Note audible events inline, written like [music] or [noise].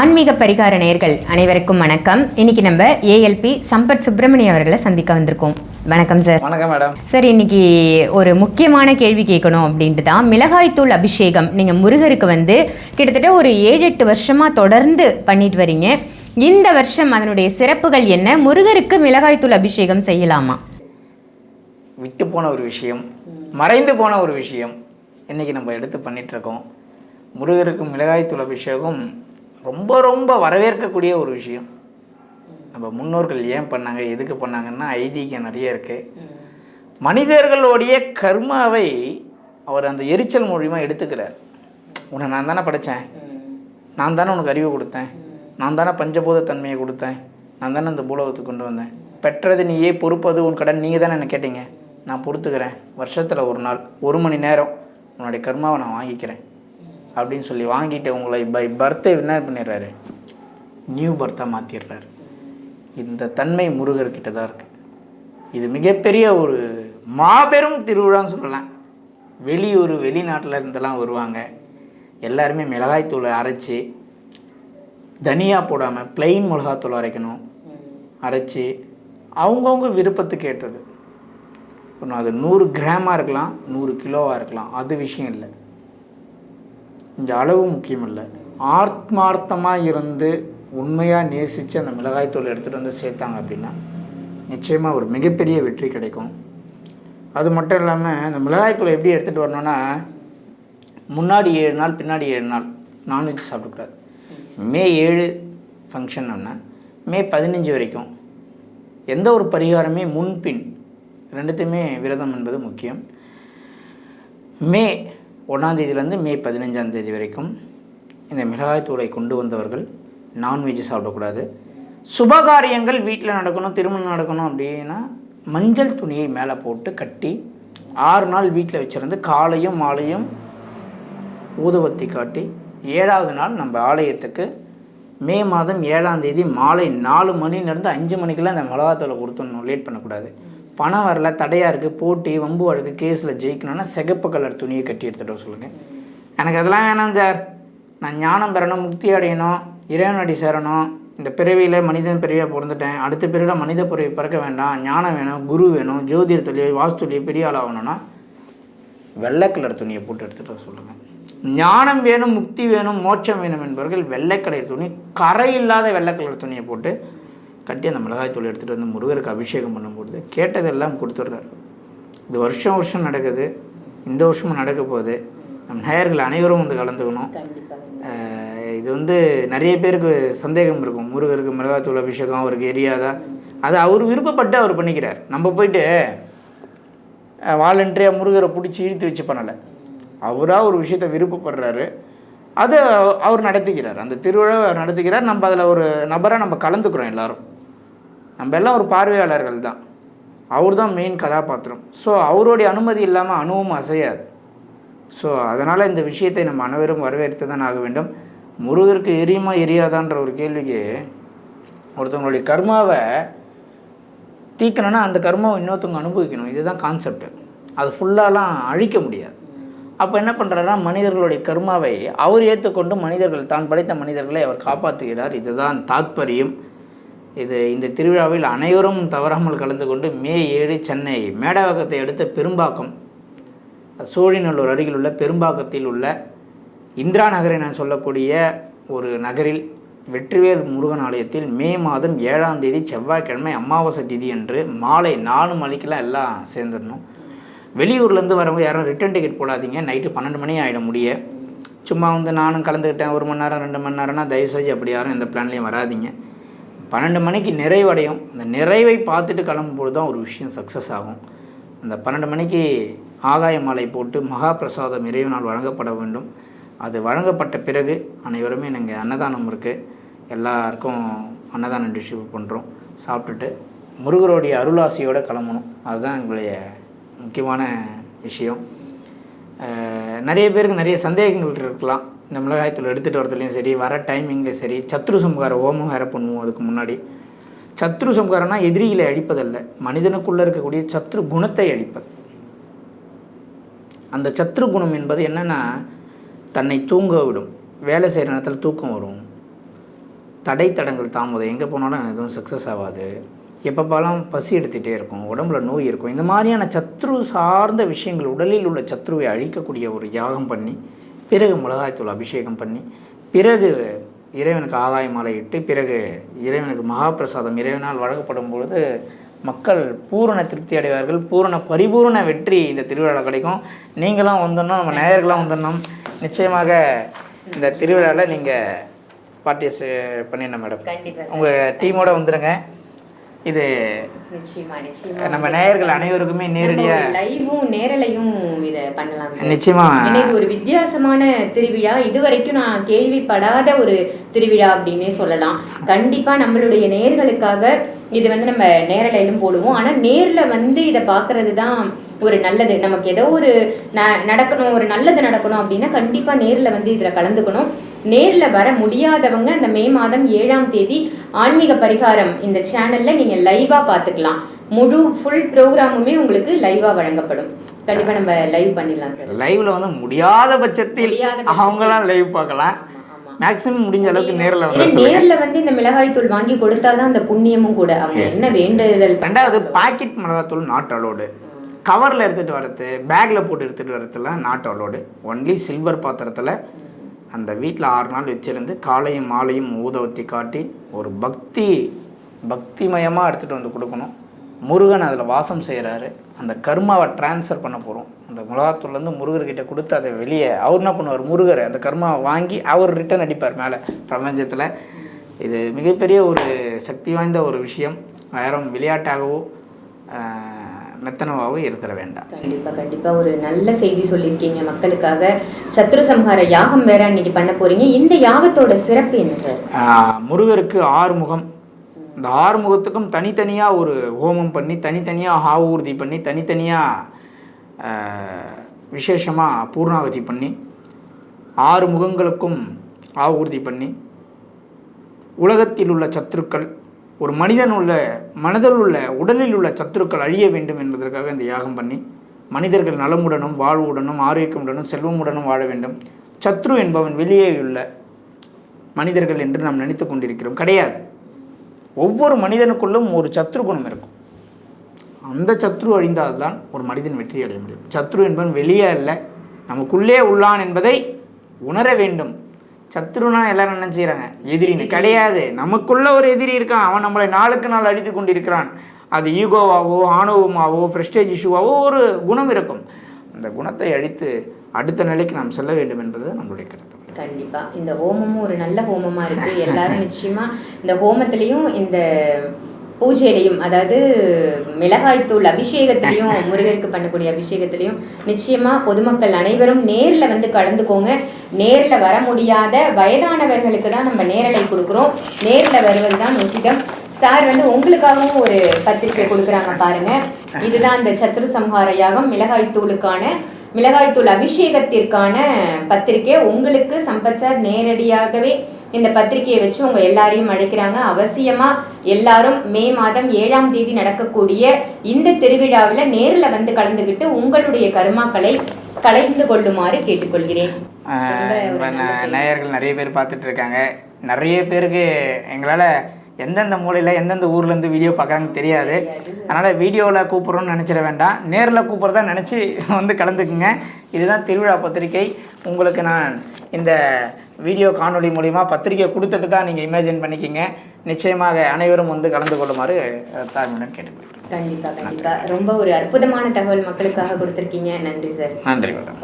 ஆன்மீக பரிகார நேயர்கள் அனைவருக்கும் வணக்கம். இன்னைக்கு நம்ம ஏஎல்பி சம்பத் சுப்பிரமணியம் அவர்களை சந்திக்க வந்திருக்கோம். வணக்கம் சார். வணக்கம் மேடம். சார் இன்னைக்கு ஒரு முக்கியமான கேள்வி கேட்கணும் அப்படின்ட்டு தான் மிளகாய்த்தூள் அபிஷேகம் நீங்கள் முருகருக்கு வந்து கிட்டத்தட்ட ஒரு ஏழு எட்டு வருஷமாக தொடர்ந்து பண்ணிட்டு வரீங்க. இந்த வருஷம் அதனுடைய சிறப்புகள் என்ன? முருகருக்கு மிளகாய்த்தூள் அபிஷேகம் செய்யலாமா? விட்டு போன ஒரு விஷயம் மறைந்து போன ஒரு விஷயம் இன்றைக்கி நம்ம எடுத்து பண்ணிட்டு இருக்கோம். முருகருக்கு மிளகாய்த்தூள் அபிஷேகம் ரொம்ப ரொம்ப வரவேற்கக்கூடிய ஒரு விஷயம். நம்ம முன்னோர்கள் ஏன் பண்ணாங்க எதுக்கு பண்ணாங்கன்னா ஐதீகம் நிறைய இருக்குது மனிதர்களுடைய கர்மாவை அவர் அந்த எரிச்சல் மூலியமாக எடுத்துக்கிறார். உன்னை நான் தானே படைத்தேன் நான் தானே உனக்கு அறிவு கொடுத்தேன். நான் தானே பஞ்சபூத தன்மையை கொடுத்தேன். நான் தானே இந்த பூலோகத்துக்கு கொண்டு வந்தேன். பெற்றது நீயே பொறுப்பது உன் கடன். நீங்கள் தானே என்ன கேட்டீங்க. நான் பொறுத்துக்கிறேன். வருஷத்தில் ஒரு நாள் ஒரு மணி நேரம் உன்னுடைய கர்மாவை நான் வாங்கிக்கிறேன். அப்படின்னு சொல்லி வாங்கிட்டு உங்களை பை பர்த்தை என்ன பண்ணிடுறாரு? நியூ பர்த்தாக மாற்றிடுறாரு இந்த தன்மை முருகர்கிட்ட தான் இருக்குது இது மிகப்பெரிய ஒரு மாபெரும் திருவிழான்னு சொல்லலாம். வெளியூர் வெளிநாட்டில் இருந்தெல்லாம் வருவாங்க. எல்லாருமே மிளகாய்த்தூளை அரைச்சி தனியா போடாமல் பிளெயின் மிளகாத்தூள் அரைக்கணும். அரைச்சி அவங்கவுங்க விருப்பத்துக்கு ஏற்றது. அது நூறு கிராமாக இருக்கலாம் நூறு கிலோவாக இருக்கலாம். அது விஷயம் இல்லை. இந்த அளவு முக்கியமில்லை. ஆத்மார்த்தமாக இருந்து உண்மையாக நேசித்து அந்த மிளகாய்த்தூள் எடுத்துகிட்டு வந்து சேர்த்தாங்க அப்படின்னா நிச்சயமாக ஒரு மிகப்பெரிய வெற்றி கிடைக்கும். அது மட்டும் இல்லாமல் இந்த மிளகாய்த்தூளை எப்படி எடுத்துகிட்டு வரணும்னா முன்னாடி ஏழு நாள் பின்னாடி ஏழு நாள் நான்வெஜ் சாப்பிடக்கூடாது. மே ஏழு ஃபங்க்ஷன் மே பதினஞ்சு வரைக்கும் எந்த ஒரு பரிகாரமே முன்பின் ரெண்டுத்தையுமே விரதம் என்பது முக்கியம். மே ஒன்றாந்தேதியிலேருந்து மே பதினஞ்சாம் தேதி வரைக்கும் இந்த மிளகாய்த்தூளை கொண்டு வந்தவர்கள் நான்வெஜ் சாப்பிடக்கூடாது. சுபகாரியங்கள் வீட்டில் நடக்கணும் திருமணம் நடக்கணும் அப்படின்னா மஞ்சள் துணியை மேலே போட்டு கட்டி ஆறு நாள் வீட்டில் வச்சுருந்து காலையும் மாலையும் ஊதுவத்தி காட்டி ஏழாவது நாள் நம்ம ஆலயத்துக்கு மே மாதம் ஏழாம் தேதி மாலை நாலு மணிலேருந்து அஞ்சு மணிக்கெல்லாம் அந்த மிளகாத்தூளை கொடுத்துடணும் லேட் பண்ணக்கூடாது. பணம் வரல தடையாக இருக்குது போட்டி வம்பு வழக்கு கேஸில் ஜெயிக்கணும்னா சிகப்பு கலர் துணியை கட்டி எடுத்துகிட்டு வர சொல்லுங்கள் எனக்கு அதெல்லாம் வேணாம் சார். நான் ஞானம் பெறணும் முக்தி அடையணும் இறைவனடி சேரணும். இந்த பிறவியில் மனிதன் பிறவியாக பிறந்துட்டேன். அடுத்த பிறவியில் மனித பிறவி பிறக்க வேண்டாம். ஞானம் வேணும் குரு வேணும் ஜோதிட தொழில் வாஸ்து பெரிய ஆளாகணும்னா வெள்ளை கலர் துணியை போட்டு எடுத்துகிட்டு வர சொல்லுங்கள் ஞானம் வேணும் முக்தி வேணும் மோட்சம் வேணும் என்பவர்கள் வெள்ளை கலர் துணி கரை இல்லாத வெள்ளை கலர் துணியை போட்டு கட்டி அந்த மிளகாய் தூள் எடுத்துகிட்டு வந்து முருகருக்கு அபிஷேகம் பண்ணும்பொழுது கேட்டதெல்லாம் கொடுத்துட்றாரு. இது வருஷம் வருஷம் நடக்குது. இந்த வருஷமும் நடக்க போகுது. நம் நேயர்கள் அனைவரும் வந்து கலந்துக்கணும். இது வந்து நிறைய பேருக்கு சந்தேகம் இருக்கும். முருகருக்கு மிளகாத்தூள் அபிஷேகம் அவருக்கு எரியாதா? அது அவர் விருப்பப்பட்டு அவர் பண்ணிக்கிறார். நம்ம போயிட்டு வாலண்டரியாக முருகரை பிடிச்சி இழுத்து வச்சு பண்ணலை. அவராக ஒரு விஷயத்தை விருப்பப்படுறாரு. அது அவர் நடத்திக்கிறார். அந்த திருவிழாவை அவர் நடத்திக்கிறார். நம்ம அதில் ஒரு நபராக நம்ம கலந்துக்கிறோம் எல்லாரும். நம்ம எல்லாம் ஒரு பார்வையாளர்கள் தான். அவர் தான் மெயின் கதாபாத்திரம். ஸோ அவருடைய அனுமதி இல்லாமல் அணுவும் அசையாது. ஸோ அதனால் இந்த விஷயத்தை நம்ம அனைவரும் வரவேற்று தான் ஆக வேண்டும். முருகருக்கு எரியுமா எரியாதான்ற ஒரு கேள்விக்கு ஒருத்தவங்களுடைய கர்மாவை தீக்கணும்னா அந்த கர்மாவை இன்னொருத்தவங்க அனுபவிக்கணும். இதுதான் கான்செப்ட் அது ஃபுல்லாலாம் அழிக்க முடியாது. அப்போ என்ன பண்ணுறாருன்னா மனிதர்களுடைய கர்மாவை அவர் ஏற்றுக்கொண்டு மனிதர்கள் தான் படைத்த மனிதர்களை அவர் காப்பாற்றுகிறார். இதுதான் தாத்பரியம். இது இந்த திருவிழாவில் அனைவரும் தவறாமல் கலந்து கொண்டு மே ஏழு சென்னை மேடவாக்கத்தை அடுத்த பெரும்பாக்கம் சோழிநல்லூர் அருகில் உள்ள பெரும்பாக்கத்தில் உள்ள இந்திரா நகர் என சொல்லக்கூடிய ஒரு நகரில் வெற்றிவேல் முருகன் ஆலயத்தில் மே மாதம் ஏழாம் தேதி செவ்வாய்க்கிழமை அமாவாசை திதி என்று மாலை நாலு மணிக்கெல்லாம் எல்லாம் சேர்ந்துடணும். வெளியூர்லேருந்து வரவங்க யாரும் ரிட்டன் டிக்கெட் போடாதீங்க. நைட்டு பன்னெண்டு மணி ஆகிட முடிய. சும்மா வந்து நானும் கலந்துக்கிட்டேன். ஒரு மணி நேரம் ரெண்டு மணி நேரம்னா தயவுசெய்து அப்படி யாரும் இந்த பிளான்லேயும் வராதீங்க. பன்னெண்டு மணிக்கு நிறைவடையும். அந்த நிறைவை பார்த்துட்டு கிளம்பும்போது தான் ஒரு விஷயம் சக்ஸஸ் ஆகும். அந்த பன்னெண்டு மணிக்கு ஆகாய மாலை போட்டு மகா பிரசாதம் இறைவனால் வழங்கப்பட வேண்டும். அது வழங்கப்பட்ட பிறகு அனைவருமே நாங்கள் அன்னதானம் இருக்குது எல்லாருக்கும் அன்னதானம் டிஸ்ட்ரிபியூட் பண்ணுறோம் சாப்பிட்டுட்டு முருகருடைய அருளாசியோடு கிளம்பணும். அதுதான் எங்களுடைய முக்கியமான விஷயம். நிறைய பேருக்கு நிறைய சந்தேகங்கள் இருக்கலாம். இந்த மிளகாய்த்தூள் எடுத்துகிட்டு வரதுலையும் சரி வர டைமிங்கில் சரி சத்ரு சம்ஹார ஓமம் வேறு பண்ணுவோம் அதுக்கு முன்னாடி. சத்ரு சம்ஹாரம்னா எதிரிகளை அழிப்பதல்ல மனிதனுக்குள்ளே இருக்கக்கூடிய சத்ரு குணத்தை அழிப்பது. அந்த சத்ரு குணம் என்பது என்னென்னா தன்னை தூங்க விடும் வேலை செய்கிற நேரத்தில் தூக்கம் வரும். தடை தடங்கள் தாமதம் எங்கே போனாலும் எதுவும் சக்ஸஸ் ஆகாது. எப்பப்பாலாம் பசி எடுத்துகிட்டே இருக்கும் உடம்புல நோய் இருக்கும். இந்த மாதிரியான சத்ரு சார்ந்த விஷயங்கள் உடலில் உள்ள சத்ருவை அழிக்கக்கூடிய ஒரு யாகம் பண்ணி பிறகு மிளகாய்த்தூள் அபிஷேகம் பண்ணி பிறகு இறைவனுக்கு ஆதாய மாலை இட்டு பிறகு இறைவனுக்கு மகாபிரசாதம் இறைவனால் வழங்கப்படும் பொழுது மக்கள் பூரண திருப்தி அடைவார்கள். பூரண பரிபூரண வெற்றி இந்த திருவிழாவில் கிடைக்கும். நீங்களும் வந்துடணும் நம்ம நேயர்களாம் வந்துடணும் நிச்சயமாக இந்த திருவிழாவில் நீங்கள் பார்ட்டிசிபேட் பண்ணிடணும் மேடம். உங்கள் டீமோட வந்துடுங்க இது நிச்சயமா நிச்சயமா. நம்ம நேயர்கள் அனைவருக்குமே நேரடியாக லைவும் நேரலையும் இத பண்ணலாம் ஏன்னா இது ஒரு வித்தியாசமான திருவிழா. இதுவரைக்கும் நான் கேள்விப்படாத ஒரு திருவிழா அப்படின்னே சொல்லலாம். கண்டிப்பா நம்மளுடைய நேர்களுக்காக இது வந்து நம்ம நேரலையிலும் போடுவோம். ஆனா நேர்ல வந்து இதை பார்க்கிறது தான் ஒரு நல்லது. நமக்கு ஏதோ ஒரு ந- நடக்கணும் ஒரு நல்லது நடக்கணும் அப்படின்னா கண்டிப்பா நேர்ல வந்து இதுல கலந்துக்கணும். நேர்ல வர முடியாதவங்க அந்த மே மாதம் ஏழாம் தேதி ஆன்மீக பரிகாரம் இந்த சேனல்ல நீங்க லைவா பார்த்துக்கலாம். முழு ஃபுல் ப்ரோக்ராமுமே உங்களுக்கு லைவா வழங்கப்படும். கண்டிப்பா நம்ம லைவ் பண்ணிடலாம். சார் லைவ்ல வந்து முடியாத பட்சத்தில். அவங்களாம் லைவ் பார்க்கலாம். மேக்ஸிமம் முடிஞ்ச அளவுக்கு நேரில் வந்து நேர்ல வந்து இந்த மிளகாய் தூள் வாங்கி கொடுத்தாதான் அந்த புண்ணியமும் கூட. அவங்க என்ன வேண்டுதல் ரெண்டாவது பாக்கெட் மிளகாத்தூள் நாட் அலோடு கவரில் எடுத்துகிட்டு வரது பேக்கில் போட்டு எடுத்துகிட்டு வரதுலாம் நாட் அலோடு ஒன்லி சில்வர் பாத்திரத்தில் அந்த வீட்டில் ஆறு நாள் வச்சுருந்து காலையும் மாலையும் ஊதவத்தி காட்டி ஒரு பக்தி பக்திமயமாக எடுத்துகிட்டு வந்து கொடுக்கணும். முருகன் அதில் வாசம் செய்கிறாரு அந்த கர்மாவை ட்ரான்ஸ்ஃபர் பண்ண போகிறோம் அந்த மிளகாத்தூள்லேருந்து முருகர்கிட்ட கொடுத்து அதை வெளியே அவர் என்ன பண்ணுவார்? முருகர் அந்த கர்மாவை வாங்கி அவர் ரிட்டர்ன் அடிப்பார் மேலே. பிரபஞ்சத்தில் இது மிகப்பெரிய ஒரு சக்தி வாய்ந்த ஒரு விஷயம். வேறும் விளையாட்டாகவோ ஆஹ், மெத்தனவாகவோ இருத்தர வேண்டாம். கண்டிப்பா கண்டிப்பா. ஒரு நல்ல செய்தி சொல்லியிருக்கீங்க. மக்களுக்காக சத்ரு சம்ஹார யாகம் வேற இன்னைக்கு பண்ண போறீங்க. இந்த யாகத்தோட சிறப்பு என்ன முருகருக்கு ஆறு முகம் இந்த ஆறு முகத்துக்கும் தனித்தனியாக ஒரு ஹோமம் பண்ணி தனித்தனியாக ஆவூர்தி பண்ணி தனித்தனியாக விசேஷமாக பூர்ணாவதி பண்ணி ஆறு முகங்களுக்கும் ஆவூர்தி பண்ணி உலகத்தில் உள்ள சத்துருக்கள் ஒரு மனிதன் உள்ள மனதில் உள்ள உடலில் உள்ள சத்துருக்கள் அழிய வேண்டும் என்பதற்காக இந்த யாகம் பண்ணி மனிதர்கள் நலமுடனும் வாழ்வுடனும் ஆரோக்கியமுடனும் செல்வமுடனும் வாழ வேண்டும். சத்ரு என்பவன் வெளியே உள்ள மனிதர்கள் என்று நாம் நினைத்து கொண்டிருக்கிறோம். கிடையாது. ஒவ்வொரு மனிதனுக்குள்ளும் ஒரு சத்ரு குணம் இருக்கும். அந்த சத்ரு அழிந்தால்தான் ஒரு மனிதன் வெற்றி அடைய முடியும். சத்ரு என்பவன் வெளியே அல்ல நமக்குள்ளே உள்ளான் என்பதை உணர வேண்டும். சத்ருனா எல்லாரும் என்ன செய்கிறாங்க எதிரின்னு கிடையாது. நமக்குள்ள ஒரு எதிரி இருக்கான். அவன் நம்மளை நாளுக்கு நாள் அடித்து கொண்டிருக்கிறான். அது ஈகோவாவோ ஆணவமாவோ ஃப்ரெஸ்டேஜ் இஷ்யூவாவோ ஒரு குணம் இருக்கும். அந்த குணத்தை அழித்து அடுத்த நிலைக்கு நாம் செல்ல வேண்டும் என்பது நம்மளுடைய கருத்து. கண்டிப்பா. இந்த ஹோமமும் ஒரு நல்ல ஹோமமா இருக்கு. எல்லாரும் நிச்சயமா இந்த ஹோமத்திலையும் இந்த பூஜையிலையும் அதாவது மிளகாய்த்தூள் அபிஷேகத்திலையும் [laughs] முருகருக்கு பண்ணக்கூடிய அபிஷேகத்திலையும் நிச்சயமா பொதுமக்கள் அனைவரும் நேர்ல வந்து கலந்துக்கோங்க. நேர்ல வர முடியாத வயதானவர்களுக்கு தான் நம்ம நேரலை கொடுக்குறோம். நேர்ல வருவது தான் உசிதம். சார் வந்து உங்களுக்காகவும் ஒரு பத்திரிக்கை கொடுக்குறாங்க பாருங்க. இதுதான் அந்த சத்ரு சம்ஹார யாகம். மிளகாய்த்தூளுக்கான மிளகாய்த்தூள் அபிஷேகத்திற்கான பத்திரிக்கை. உங்களுக்கு சம்பத் சார் நேரடியாகவே இந்த பத்திரிக்கையை வச்சு உங்க எல்லாரையும் அழைக்கிறாங்க. அவசியமா எல்லாரும் மே மாதம் ஏழாம் தேதி நடக்கக்கூடிய இந்த திருவிழாவில் நேர்ல வந்து கலந்துக்கிட்டு உங்களுடைய கர்மாக்களை கலைந்து கொள்ளுமாறு கேட்டுக்கொள்கிறேன். நேயர்கள் நிறைய பேர் பார்த்துட்டு இருக்காங்க நிறைய பேருக்கு எங்களால் எந்தெந்த மூலையில் எந்தெந்த ஊர்லேருந்து வீடியோ பார்க்குறாங்கன்னு தெரியாது. அதனால் வீடியோவில் கூப்பிட்றோன்னு நினச்சிட வேண்டாம். நேரில் கூப்பிட்றதா நினச்சி வந்து கலந்துக்குங்க. இதுதான் திருவிழா பத்திரிக்கை உங்களுக்கு நான் இந்த வீடியோ காணொளி மூலிமா பத்திரிக்கை கொடுத்துட்டு தான் நீங்கள் இமேஜின் பண்ணிக்கிங்க. நிச்சயமாக அனைவரும் வந்து கலந்து கொள்ளுமாறு தாழ்மையுடன் கேட்டுக்கொள்கிறேன். கண்டிப்பா கண்டிப்பா. ரொம்ப ஒரு அற்புதமான தகவல் மக்களுக்காக கொடுத்திருக்கீங்க. நன்றி சார். நன்றி மேடம்